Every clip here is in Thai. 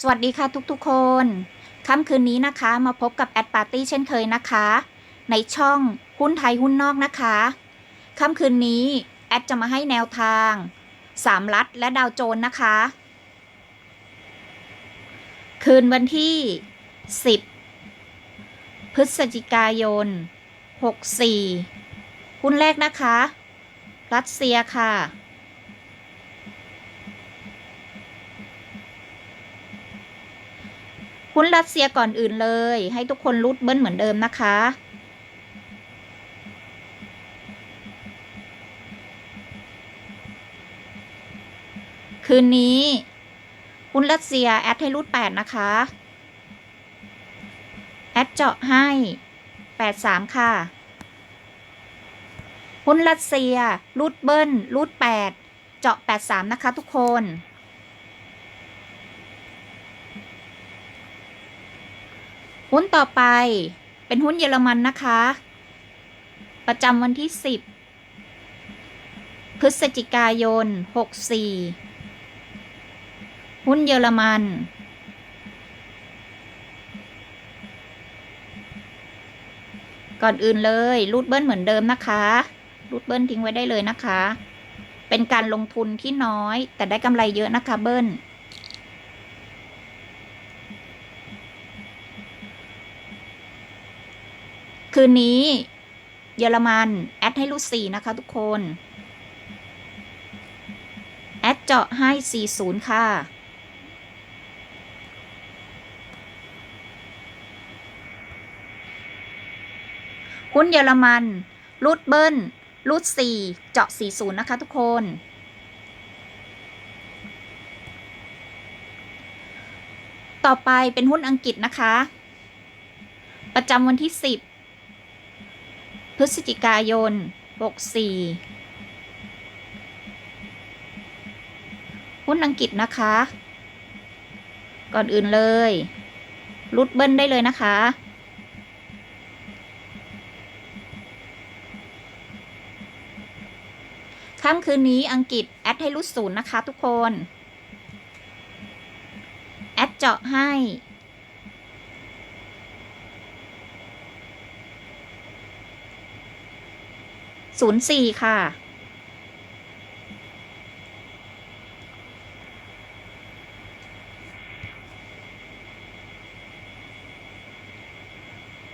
สวัสดีค่ะทุกๆคน ค่ำคืนนี้นะคะมาพบกับแอดปาร์ตี้เช่นเคยนะคะ ในช่องหุ้นไทยหุ้นนอกนะคะ ค่ำคืนนี้แอดจะมาให้แนวทางสามรัฐและดาวโจนส์นะคะ คืนวันที่ 10 พฤศจิกายน 64 หุ้นแรกนะคะ รัสเซียค่ะ หุ้นรัสเซียก่อนอื่นเลย ให้ทุกคนรูดเบิ้ลเหมือนเดิมนะคะ คืนนี้หุ้นรัสเซีย แอดให้รูดแปดนะคะ แอดเจาะให้แปดสามค่ะหุ้นรัสเซียรูดเบิ้ลรูดแปดเจาะแปดสามนะคะทุกคน หุ้นต่อไปเป็นหุ้นเยอรมันนะคะ ประจำวันที่ 10 พฤศจิกายน 64 หุ้นเยอรมัน ก่อนอื่นเลยรูดเบิ้ลเหมือนเดิมนะคะรูดเบิ้ลทิ้งไว้ได้เลยนะคะ เป็นการลงทุนที่น้อย แต่ได้กำไรเยอะนะคะเบิ้ล คืนนี้ เยอรมันแอดให้รูดสี่นะคะทุกคน แอดเจาะให้40ค่ะ หุ้นเยอรมันรูดเบิ้ลรูดสี่เจาะ40นะคะทุกคนต่อไปเป็นหุ้นอังกฤษนะคะ ประจำวันที่ 10 พฤศจิกายน 64 หุ้นอังกฤษนะคะ ก่อนอื่นเลยรูดเบิ้ลได้เลยนะคะ ค่ำคืนนี้อังกฤษ แอดให้รูดศูนย์นะคะทุกคน แอดเจาะให้ ศูนย์สี่ค่ะ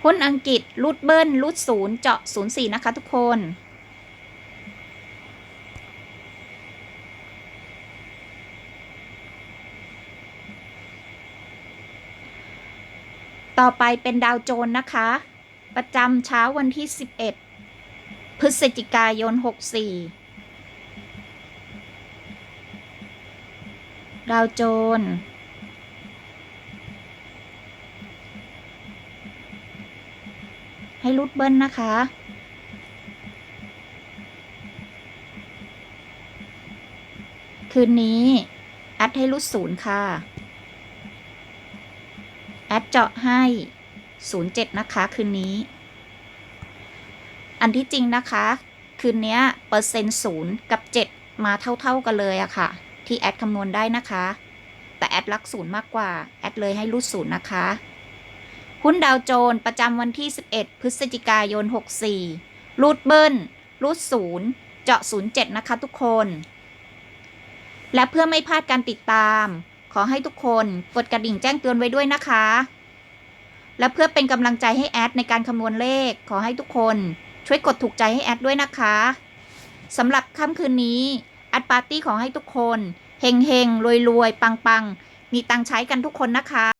หุ้นอังกฤษรูดเบิ้ลรูดศูนย์เจาะศูนย์สี่นะคะทุกคนต่อไปเป็นดาวโจน์นะคะ ประจำเช้าวันที่ 11 พฤศจิกายน 64 ดาวโจนส์ให้รูดเบิ้ลนะคะ คืนนี้ แอดให้รูดศูนย์ค่ะ แอดเจาะให้ 07 นะคะ คืนนี้ อันที่จริงนะคะ คืนนี้เปอร์เซ็นต์ศูนย์กับ 7 มาเท่าๆกันเลยอะค่ะ ที่แอดคำนวณได้นะคะ แต่แอดรักศูนย์มากกว่า แอดเลยให้รูดศูนย์นะคะ หุ้นดาวโจนส์ประจำวันที่ 11 พฤศจิกายน 64 รูดเบิ้ล รูดศูนย์เจาะ 07 นะคะทุกคน และเพื่อไม่พลาดการติดตาม ขอให้ทุกคนกดกระดิ่งแจ้งเตือนไว้ด้วยนะคะและเพื่อเป็นกำลังใจให้แอดในการคำนวณเลข ขอให้ทุกคน ช่วยกดถูกใจให้แอดด้วยนะคะสำหรับค่ำคืนนี้แอดปาร์ตี้ขอให้ทุกคนเฮงเฮงรวยรวยปังปังมีตังใช้กันทุกคนนะคะ